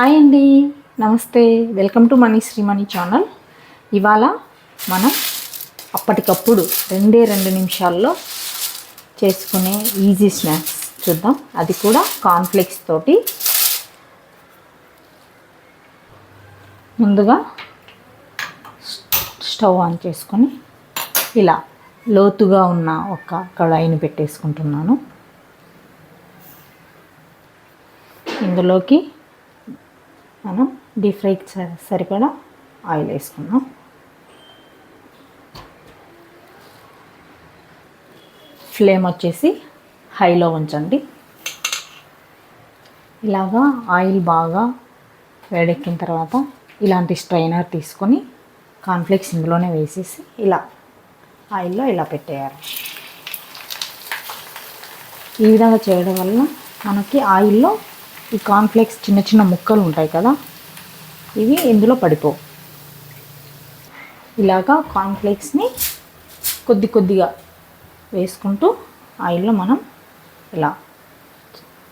Hi అండి. నమస్తే. Welcome to Mani Srimani channel. ఇవాళ మనం అప్పటికప్పుడు రెండే రెండు నిమిషాల్లో చేసుకునే ఈజీ స్నాక్స్ చూద్దాం. అది కూడా కాన్ఫ్లెక్స్ తోటి. ముందుగా స్టవ్ ఆన్ చేసుకొని ఇలా లోతుగా ఉన్న ఒక కడాయిని పెట్టేసుకుంటున్నాను. ఇందులోకి మనం డీప్ ఫ్రైకి స- సరిపడా ఆయిల్ వేసుకున్నాం ఫ్లేమ్ వచ్చేసి హైలో ఉంచండి. ఇలాగా ఆయిల్ బాగా వేడెక్కిన తర్వాత ఇలాంటి స్ట్రైనర్ తీసుకొని కాన్ఫ్లెక్స్ ఇందులోనే వేసేసి ఇలా ఆయిల్లో ఇలా పెట్టేయాలి. ఈ విధంగా చేయడం వల్ల మనకి ఆయిల్లో ఈ కాన్ఫ్లెక్స్ చిన్న చిన్న ముక్కలు ఉంటాయి కదా ఇవి ఇందులో పడిపోవు. ఇలాగా కాన్ఫ్లెక్స్ని కొద్ది కొద్దిగా వేసుకుంటూ ఆయిల్లో మనం ఇలా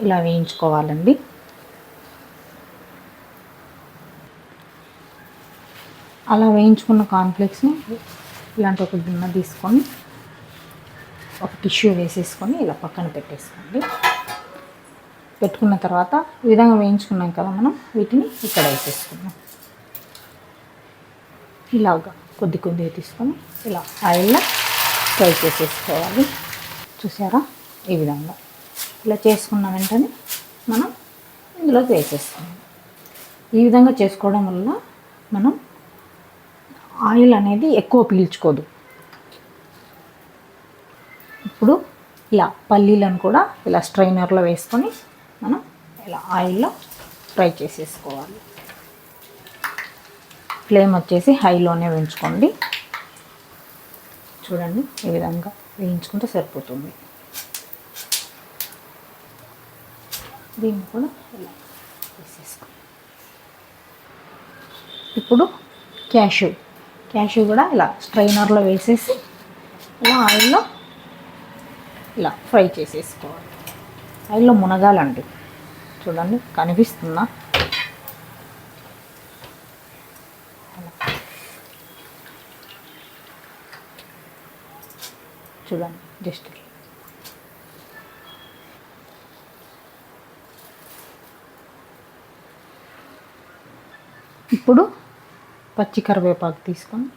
ఇలా వేయించుకోవాలండి. అలా వేయించుకున్న కాన్ఫ్లెక్స్ని ఇలాంటి ఒక గిన్నె తీసుకొని ఒక టిష్యూ వేసేసుకొని ఇలా పక్కన పెట్టేసుకోండి. పెట్టుకున్న తర్వాత ఈ విధంగా వేయించుకున్నాం కదా మనం వీటిని ఇక్కడ వేసేసుకుందాం. ఇలాగా కొద్ది కొద్దిగా తీసుకొని ఇలా ఆయిల్లో ఫ్రై చేసేసుకోవాలి. చూసారా? ఈ విధంగా. ఇలా చేసుకున్న వెంటనే మనం ఇందులోకి వేసేసుకుందాం. ఈ విధంగా చేసుకోవడం వల్ల మనం ఆయిల్ అనేది ఎక్కువ పీల్చుకోదు. ఇప్పుడు ఇలా పల్లీలను కూడా ఇలా స్ట్రైనర్లో వేసుకొని మనం ఇలా ఆయిల్లో ఫ్రై చేసేసుకోవాలి. ఫ్లేమ్ వచ్చేసి హైలోనే వేయించుకోండి. చూడండి ఈ విధంగా వేయించుకుంటే సరిపోతుంది. దీన్ని కూడా ఇలా వేసేసుకోండి. ఇప్పుడు క్యాష్యూ. క్యాష్యూ కూడా ఇలా స్ట్రైనర్లో వేసేసి ఇలా ఆయిల్లో ఇలా ఫ్రై చేసేసుకోవాలి. ఆయిల్లో మునగాలండి. చూడండి కనిపిస్తుందా? చూడండి జస్ట్. ఇప్పుడు పచ్చి కరివేపాకు తీసుకొని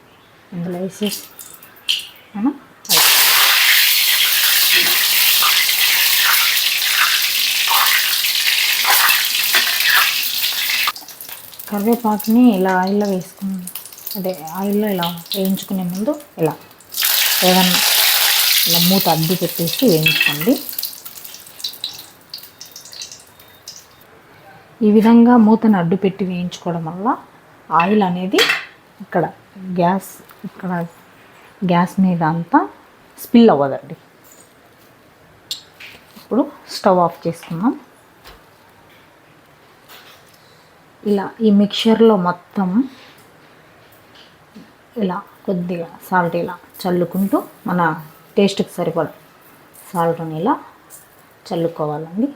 ఇందులో వేసేసి మనం అలా కరివేపాకుని ఇలా ఆయిల్లో వేసుకుని అదే ఆయిల్లో ఇలా వేయించుకునే ముందు ఇలా ఏదన్నా ఇలా మూత అడ్డు పెట్టేసి వేయించుకోండి. ఈ విధంగా మూతను అడ్డు పెట్టి వేయించుకోవడం వల్ల ఆయిల్ అనేది ఇక్కడ గ్యాస్ ఇక్కడ గ్యాస్ మీద అంతా స్పిల్ అవ్వదండి. ఇప్పుడు స్టవ్ ఆఫ్ చేసుకుందాం. ఇలా ఈ మిక్చర్లో మొత్తం ఇలా కొద్దిగా సాల్ట్ ఇలా చల్లుకుంటూ మన టేస్ట్కి సరిపడ సాల్ట్ని ఇలా చల్లుకోవాలండి.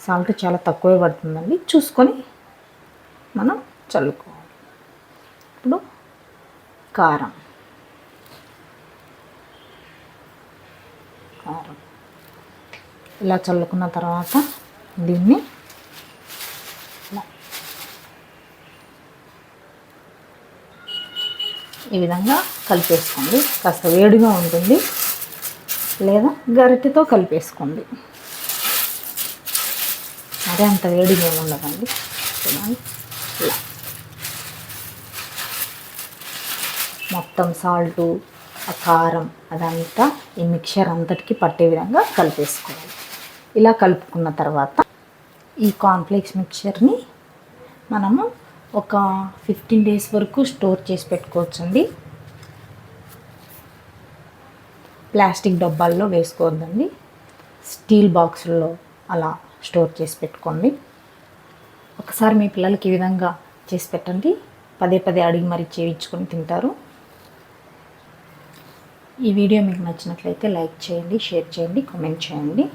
సాల్ట్ చాలా తక్కువే పడుతుందండి. చూసుకొని మనం చల్లుకోవాలి. ఇప్పుడు కారం. కారం. ఇలా చల్లుకున్న తర్వాత దీన్ని ఈ విధంగా కలిపేసుకోండి. కాస్త వేడిగా ఉంటుంది. లేదా గరిటెతో కలిపేసుకోండి. అదే అంత వేడిగా ఉండదండి. చూడండి. ఇలా. మొత్తం సాల్టు ఆ కారం అదంతా ఈ మిక్చర్ అంతటికి పట్టే విధంగా కలిపేసుకోవాలి. ఇలా కలుపుకున్న తర్వాత ఈ కాన్ఫ్లెక్స్ మిక్చర్ని మనము ఒక ఫిఫ్టీన్ డేస్ వరకు స్టోర్ చేసి పెట్టుకోవచ్చండి. ప్లాస్టిక్ డబ్బాల్లో వేసుకోవద్దండి. స్టీల్ బాక్సుల్లో అలా స్టోర్ చేసి పెట్టుకోండి. ఒకసారి మీ పిల్లలకి ఈ విధంగా చేసి పెట్టండి. పదే పదే అడిగి మరి చేయించుకొని తింటారు. ఈ వీడియో మీకు నచ్చినట్లయితే లైక్ చేయండి షేర్ చేయండి కామెంట్ చేయండి.